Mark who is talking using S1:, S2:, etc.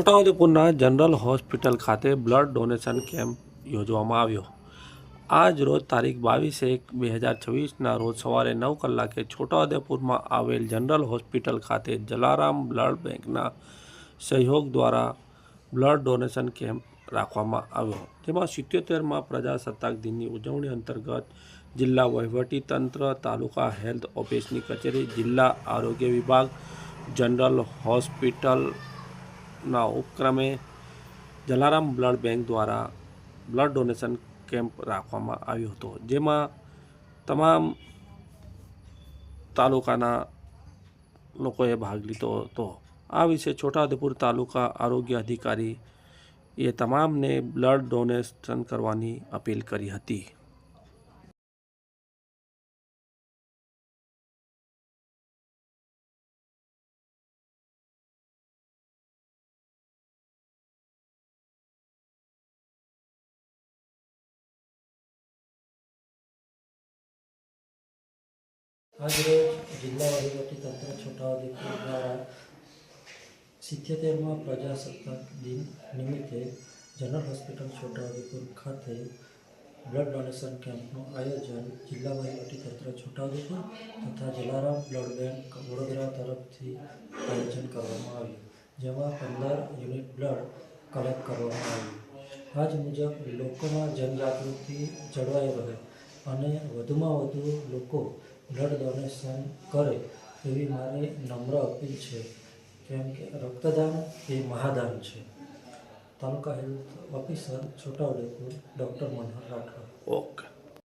S1: છોટાઉદેપુરના general hospital ખાતે blood donation camp યોજવામાં આવ્યો. આજ રોજ તારીખ બાવીસ એક બે હજાર છવ્વીસના રોજ સવારે નવ કલાકે છોટાઉદેપુરમાં આવેલ જનરલ હોસ્પિટલ ખાતે જલારામ બ્લડ બેંકના સહયોગ દ્વારા બ્લડ ડોનેશન કેમ્પ રાખવામાં આવ્યો. જેમાં સિત્યોતેરમાં પ્રજાસત્તાક દિનની ઉજવણી અંતર્ગત જિલ્લા વહીવટી તંત્ર તાલુકા હેલ્થ ઓફિસની કચેરી, જિલ્લા આરોગ્ય વિભાગ, જનરલ હોસ્પિટલના ઉપક્રમે જલારામ બ્લડ બેંક દ્વારા બ્લડ ડોનેશન કેમ્પ રાખવામાં આવ્યો હતો જેમાં તમામ તાલુકાના લોકોએ ભાગ લીધો હતો આ વિશે છોટાઉદેપુર તાલુકા આરોગ્ય અધિકારી એ તમામને બ્લડ ડોનેશન કરવાની અપીલ કરી હતી
S2: આજરોજ જિલ્લા વહીવટીતંત્ર છોટાઉદેપુર દ્વારા સિત્યોતેરમાં પ્રજાસત્તાક દિન નિમિત્તે જનરલ હોસ્પિટલ છોટાઉદેપુર ખાતે બ્લડ ડોનેશન કેમ્પનું આયોજન જિલ્લા વહીવટીતંત્ર છોટાઉદેપુર તથા જલારામ બ્લડ બેંક વડોદરા તરફથી આયોજન કરવામાં આવ્યું, જેમાં પંદર યુનિટ બ્લડ કલેક્ટ કરવામાં આવ્યું. આજ મુજબ લોકોમાં જનજાગૃતિ જળવાઈ રહે અને વધુમાં વધુ લોકો બ્લડ ડોનેશન કરે એવી મારી નમ્ર અપીલ છે. કેમ કે રક્તદાન એ મહાદાન છે. Taluka health officer Chhotaudepur doctor Manohar Rathod
S1: okay.